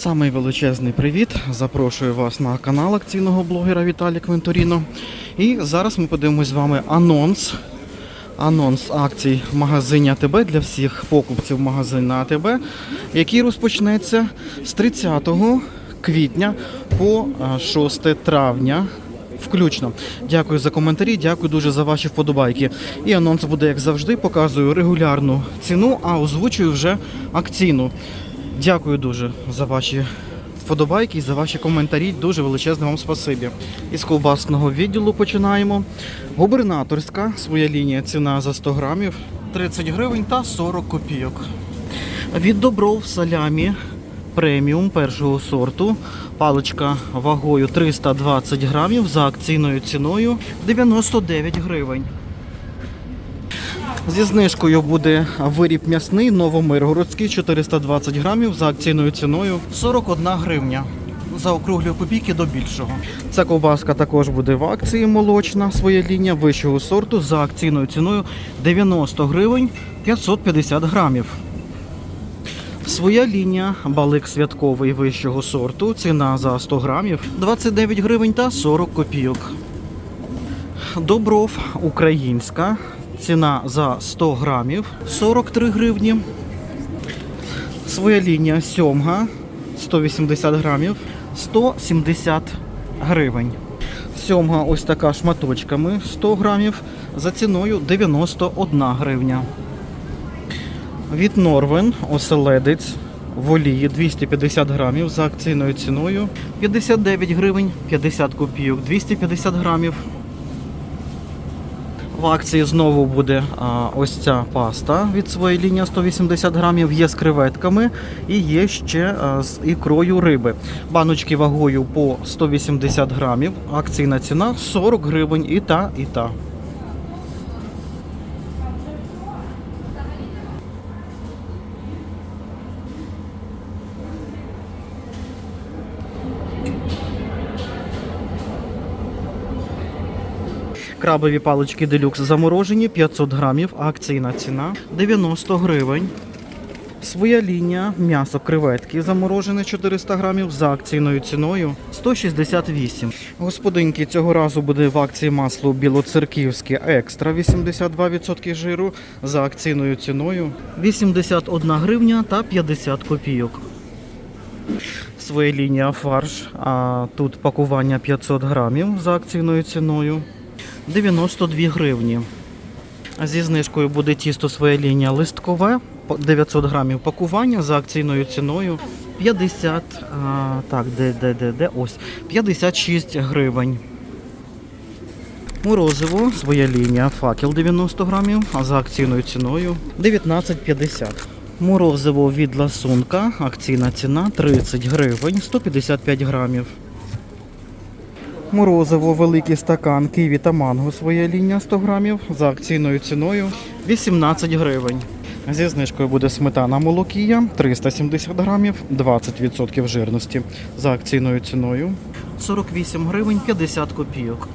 Самий величезний привіт. Запрошую вас на канал акційного блогера Віталія Квенторіно. І зараз ми подивимось з вами анонс. Анонс акцій в магазині АТБ для всіх покупців магазину АТБ, який розпочнеться з 30 квітня по 6 травня. Включно. Дякую за коментарі, дякую дуже за ваші вподобайки. І анонс буде, як завжди, показую регулярну ціну, а озвучую вже акційну. Дякую дуже за ваші вподобайки і за ваші коментарі. Дуже величезне вам спасибі. Із ковбасного відділу починаємо. Губернаторська своя лінія ціна за 100 грамів 30 гривень та 40 копійок. Від добров салямі преміум першого сорту. Паличка вагою 320 грамів за акційною ціною 99 гривень. Зі знижкою буде виріб м'ясний новомиргородський 420 грамів за акційною ціною 41 гривня. За округлі копійки до більшого. Ця ковбаска також буде в акції молочна, своя лінія вищого сорту за акційною ціною 90 гривень 550 грамів. Своя лінія балик святковий вищого сорту. Ціна за 100 грамів 29 гривень та 40 копійок. Добров українська. Ціна за 100 грамів 43 гривні. Своя лінія сьомга 180 грамів 170 гривень. Сьомга ось така шматочками 100 грамів за ціною 91 гривня. Від Норвен оселедець в олії 250 грамів за акційною ціною 59 гривень 50 копійок 250 грамів. В акції знову буде а, ось ця паста від своєї лінії 180 грамів. Є з креветками і є ще а, з ікрою риби. Баночки вагою по 180 грамів. Акційна ціна 40 гривень і та, і та. Крабові палички делюкс заморожені 500 грамів, акційна ціна 90 гривень. Своя лінія м'ясо креветки заморожене 400 грамів за акційною ціною 168. Господинки цього разу буде в акції масло білоцерківське екстра 82% жиру за акційною ціною 81 гривня та 50 копійок. Своя лінія фарш, а тут пакування 500 грамів за акційною ціною 92 гривні. Зі знижкою буде тісто своя лінія листкове, 900 грамів пакування за акційною ціною 50, а, так, де, де, де, де, ось, 56 гривень. Морозиво, своя лінія, факел 90 грамів, а за акційною ціною 19,50. Морозиво від ласунка, акційна ціна 30 гривень, 155 грамів. Морозиво, великий стакан, ківі та манго, своя лінія 100 грамів за акційною ціною 18 гривень. Зі знижкою буде сметана молокія 370 грамів, 20% жирності за акційною ціною 48 гривень 50 копійок.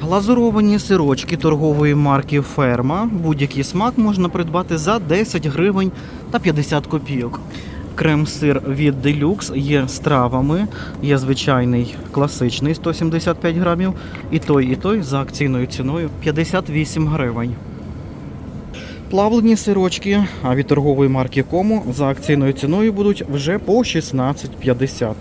Глазуровані сирочки торгової марки Ферма. Будь-який смак можна придбати за 10 гривень та 50 копійок. Крем-сир від Deluxe є з травами, є звичайний класичний 175 грамів, і той, і той за акційною ціною 58 гривень. Плавлені сирочки а від торгової марки Кому за акційною ціною будуть вже по 16,50.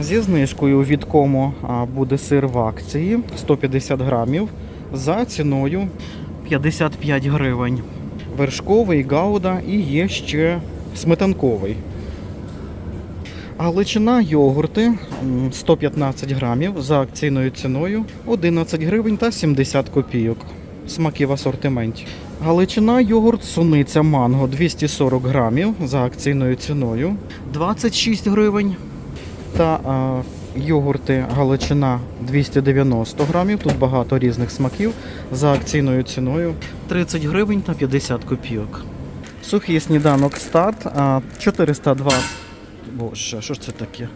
Зі знижкою від Комо а, буде сир в акції 150 грамів за ціною 55 гривень. Вершковий гауда і є ще сметанковий. Галичина йогурти 115 грамів за акційною ціною 11 гривень та 70 копійок. Смаки в асортименті. Галичина йогурт суниця манго 240 грамів за акційною ціною 26 гривень. Та а, йогурти Галичина 290 грамів. Тут багато різних смаків за акційною ціною 30 гривень та 50 копійок. Сухий сніданок старт 420. Боже, що ж це таке?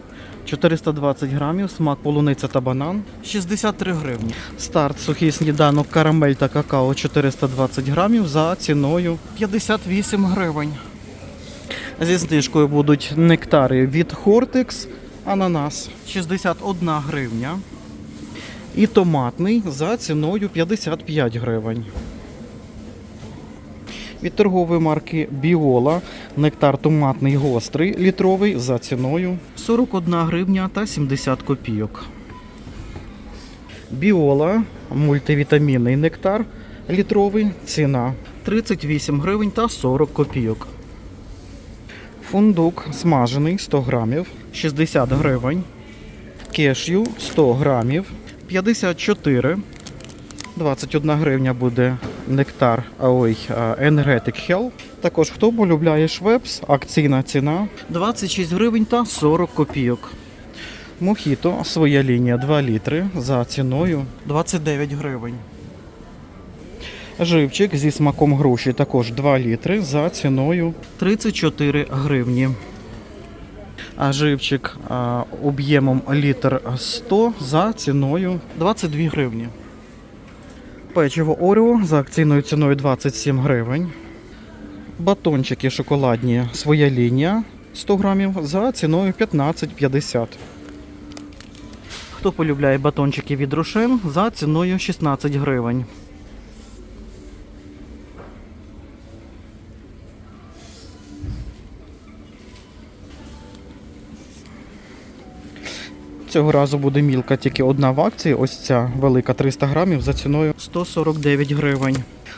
420 грамів, смак полуниця та банан 63 гривні. Старт сухий сніданок, карамель та какао 420 грамів за ціною 58 гривень. Зі знижкою будуть нектари від Хортекс, ананас 61 гривня. І томатний за ціною 55 гривень. Від торгової марки Біола нектар томатний гострий літровий за ціною 41 гривня та 70 копійок. Біола мультивітамінний нектар літровий ціна 38 гривень та 40 копійок. Фундук смажений 100 грамів 60 гривень. Кешю 100 грамів 54. 21 гривня буде нектар ой, Energetic Hell. Також хто полюбляє швепс, акційна ціна 26 гривень та 40 копійок. Мохіто своя лінія 2 літри за ціною 29 гривень. Живчик зі смаком груші також 2 літри за ціною 34 гривні. А живчик об'ємом літр 100 за ціною 22 гривні. Печиво Орео за акційною ціною 27 гривень. Батончики шоколадні своя лінія 100 грамів за ціною 15,50. Хто полюбляє батончики від рушин за ціною 16 гривень. Цього разу буде мілка тільки одна в акції. Ось ця велика 300 грамів за ціною 149 гривень.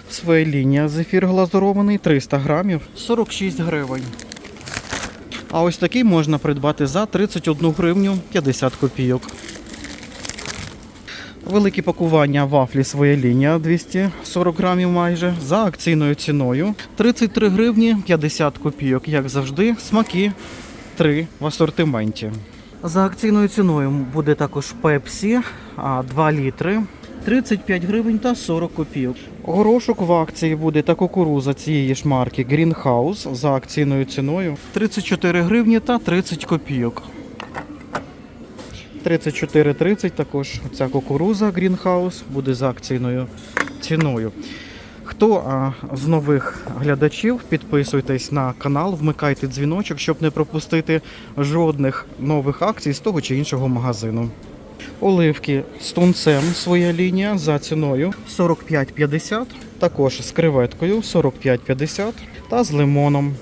Своя лінія зефір глазурований 300 грамів 46 гривень. А ось такий можна придбати за 31 гривню 50 копійок. Великі пакування вафлі своя лінія 240 грамів майже за акційною ціною 33 гривні 50 копійок. Як завжди, смаки 3 в асортименті. За акційною ціною буде також Пепсі 2 літри. 35 гривень та 40 копійок. Горошок в акції буде та кукуруза цієї ж марки Greenhouse за акційною ціною 34 гривні та 30 копійок. 34,30 також ця кукуруза Greenhouse буде за акційною ціною. Хто з нових глядачів, підписуйтесь на канал, вмикайте дзвіночок, щоб не пропустити жодних нових акцій з того чи іншого магазину. Оливки з тунцем своя лінія за ціною 45,50, також з креветкою 45,50 та з лимоном.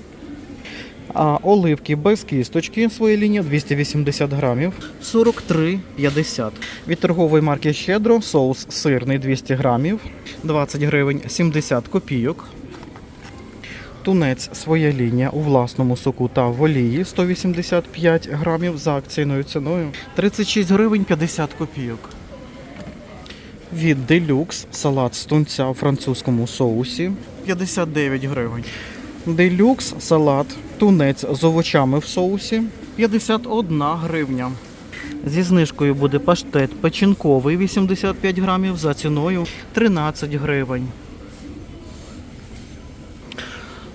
А оливки без кісточки своя лінія 280 грамів 43,50. Від торгової марки Щедро соус сирний 200 грамів 20 гривень 70 копійок. Тунець своя лінія у власному соку та в олії 185 грамів за акційною ціною 36 гривень 50 копійок. Від Делюкс салат з тунця у французькому соусі 59 гривень. Делюкс салат тунець з овочами в соусі 51 гривня. Зі знижкою буде паштет печінковий 85 грамів за ціною 13 гривень.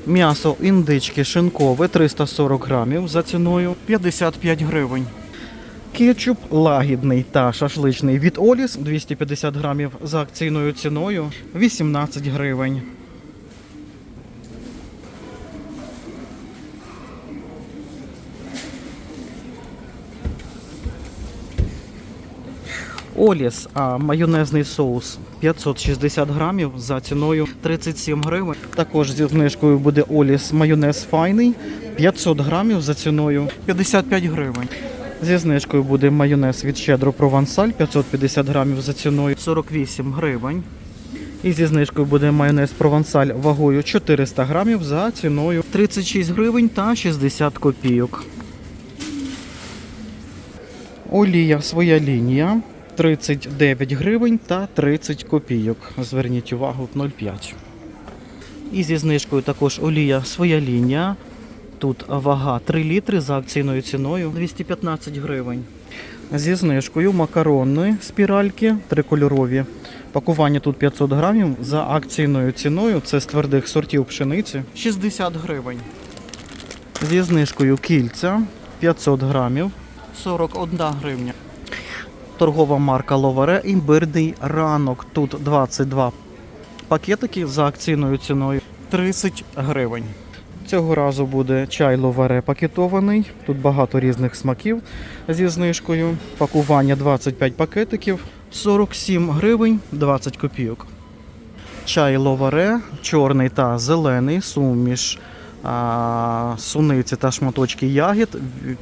М'ясо індички шинкове 340 грамів за ціною 55 гривень. Кетчуп лагідний та шашличний від Оліс 250 грамів за акційною ціною 18 гривень. Оліс, а майонезний соус 560 грамів за ціною 37 гривень. Також зі знижкою буде Оліс майонез файний 500 грамів за ціною 55 гривень. Зі знижкою буде майонез від щедро провансаль 550 грамів за ціною 48 гривень. І зі знижкою буде майонез провансаль вагою 400 грамів за ціною 36 гривень та 60 копійок. Олія своя лінія 39 гривень та 30 копійок. Зверніть увагу 0,5. І зі знижкою також олія своя лінія. Тут вага 3 літри за акційною ціною 215 гривень. Зі знижкою макарони спіральки трикольорові. Пакування тут 500 грамів за акційною ціною. Це з твердих сортів пшениці 60 гривень. Зі знижкою кільця 500 грамів 41 гривня. Торгова марка Ловаре імбирний ранок. Тут 22 пакетики за акційною ціною 30 гривень. Цього разу буде чай ловаре пакетований. Тут багато різних смаків зі знижкою. Пакування 25 пакетиків, 47 гривень 20 копійок. Чай ловаре, чорний та зелений, суміш а, суниці та шматочки ягід.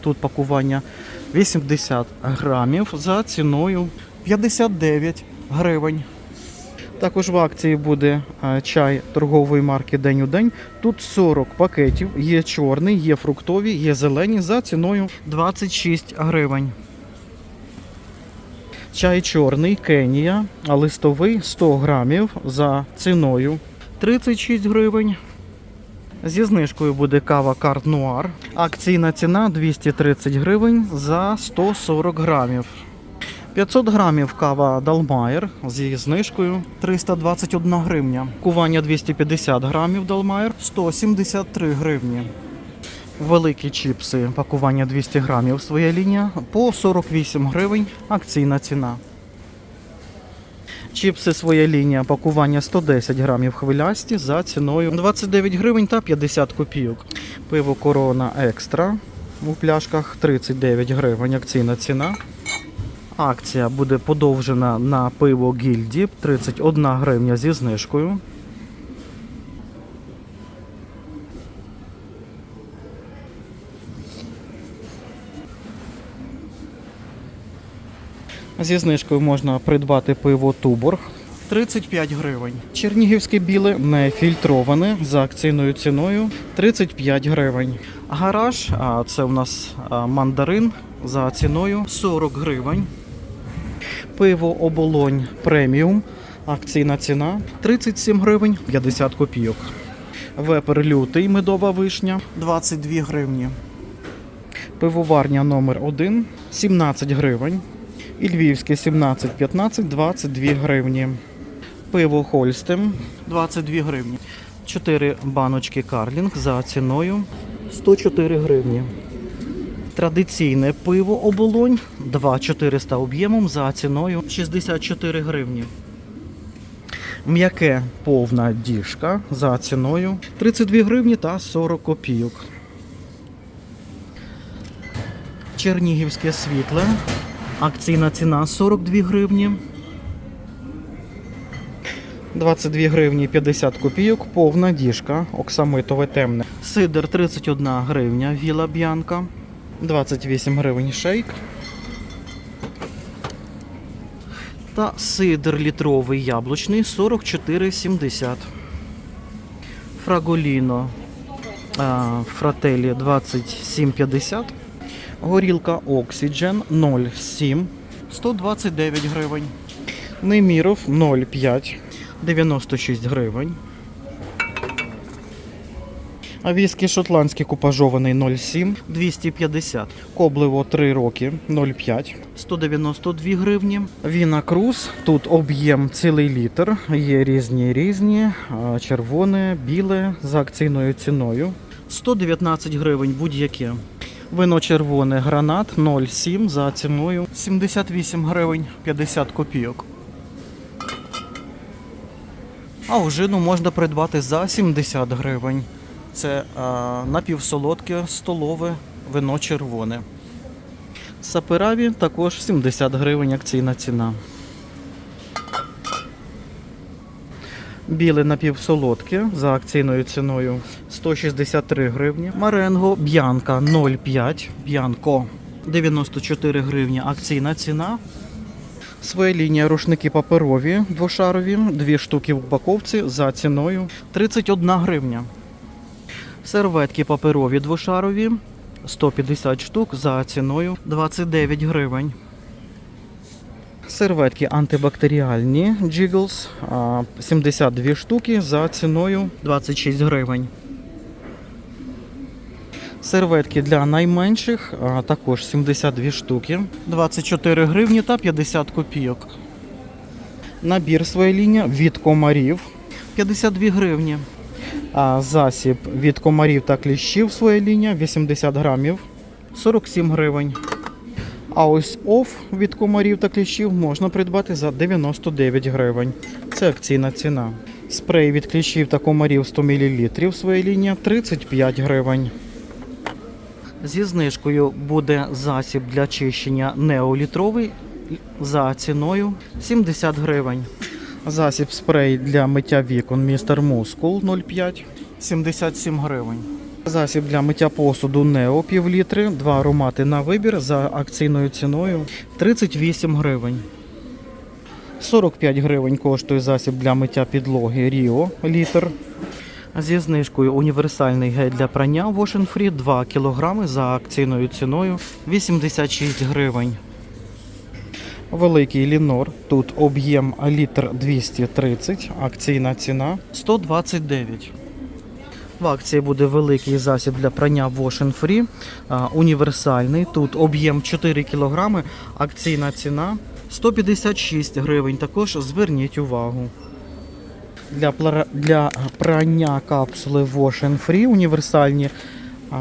Тут пакування 80 грамів за ціною 59 гривень. Також в акції буде чай торгової марки День у день. Тут 40 пакетів. Є чорний, є фруктові, є зелені за ціною 26 гривень. Чай чорний Кенія, листовий 100 грамів за ціною 36 гривень. Зі знижкою буде кава Карт Нуар. Акційна ціна 230 гривень за 140 грамів. 500 грамів кава Далмайер зі знижкою 321 гривня. Кування 250 грамів Далмайер 173 гривні. Великі чіпси, пакування 200 грамів своя лінія по 48 гривень. Акційна ціна. Чіпси своя лінія, пакування 110 грамів хвилясті за ціною 29 гривень та 50 копійок. Пиво Корона Екстра у пляшках 39 гривень. Акційна ціна. Акція буде подовжена на пиво Гільді 31 гривня зі знижкою. Зі знижкою можна придбати пиво Туборг 35 гривень. Чернігівське біле не фільтроване за акційною ціною 35 гривень. Гараж, а це у нас мандарин за ціною 40 гривень. Пиво оболонь преміум. Акційна ціна 37 гривень 50 копійок. Вепер лютий медова вишня 22 гривні. Пивоварня номер 1 17 гривень. І львівське 17, 15, 22 гривні. Пиво Хольстем 22 гривні. 4 баночки Карлінг за ціною 104 гривні. Традиційне пиво оболонь 2400 об'ємом за ціною 64 гривні. М'яке повна діжка за ціною 32 гривні та 40 копійок. Чернігівське світле. Акційна ціна 42 гривні. 22 гривні 50 копійок, повна діжка, оксамитове темне. Сидр 31 гривня, віла б'янка. 28 гривень шейк. Та сидр літровий яблучний 44,70. Фраголіно фрателі 27,50. Горілка Oxygen 0,7 129 гривень. Неміров 0,5 96 гривень. А віскі шотландський купажований 0,7 250. Коблево 3 роки 0,5 192 гривні. Віна Круз. Тут об'єм цілий літр. Є різні різні. Червоне, біле за акційною ціною. 119 гривень будь-яке. Вино червоне гранат 0,7 за ціною 78 гривень 50 копійок. А ожину можна придбати за 70 гривень. Це а, напівсолодке столове вино червоне. Сапераві також 70 гривень акційна ціна. Біле напівсолодке за акційною ціною 163 гривні. Маренго Б'янка 0,5. Б'янко 94 гривні. Акційна ціна. Своя лінія рушники паперові двошарові, дві штуки в упаковці за ціною 31 гривня. Серветки паперові двошарові 150 штук за ціною 29 гривень. Серветки антибактеріальні Jiggles 72 штуки за ціною 26 гривень. Серветки для найменших також 72 штуки 24 гривні та 50 копійок. Набір своя лінія від комарів 52 гривні. Засіб від комарів та кліщів своя лінія 80 грамів 47 гривень. А ось оф від комарів та кліщів можна придбати за 99 гривень. Це акційна ціна. Спрей від кліщів та комарів 100 мл своя лінія 35 гривень. Зі знижкою буде засіб для чищення неолітровий за ціною 70 гривень. Засіб спрей для миття вікон містер Мускул 0,5 77 гривень. Засіб для миття посуду Нео пів два аромати на вибір за акційною ціною 38 гривень. 45 гривень коштує засіб для миття підлоги Ріо літр. Зі знижкою універсальний гель для прання Wash Free 2 кг за акційною ціною 86 гривень. Великий лінор. Тут об'єм літр 230, акційна ціна 129. В акції буде великий засіб для прання Wash Free, універсальний. Тут об'єм 4 кг, акційна ціна 156 гривень. Також зверніть увагу. Для, для прання капсули Wash Free універсальні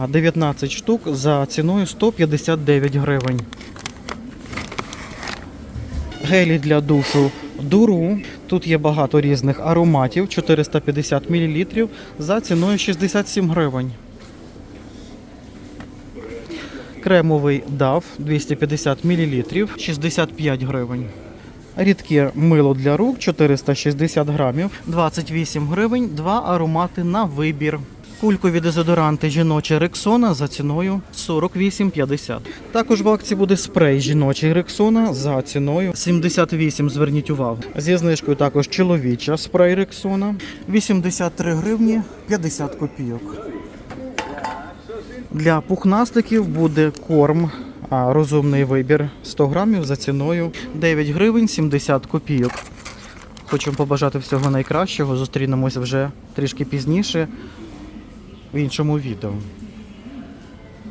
19 штук за ціною 159 гривень. Гелі для душу Дуру. Тут є багато різних ароматів 450 мл за ціною 67 гривень. Кремовий DAF 250 мл 65 гривень. Рідке мило для рук 460 грамів 28 гривень. Два аромати на вибір. Кулькові дезодоранти жіночі Рексона за ціною 48,50. Також в акції буде спрей жіночий Рексона за ціною 78, зверніть увагу. Зі знижкою також чоловіча спрей Рексона 83 гривні 50 копійок. Для пухнастиків буде корм а, розумний вибір 100 грамів за ціною 9 гривень 70 копійок. Хочу побажати всього найкращого. Зустрінемося вже трішки пізніше в іншому відео.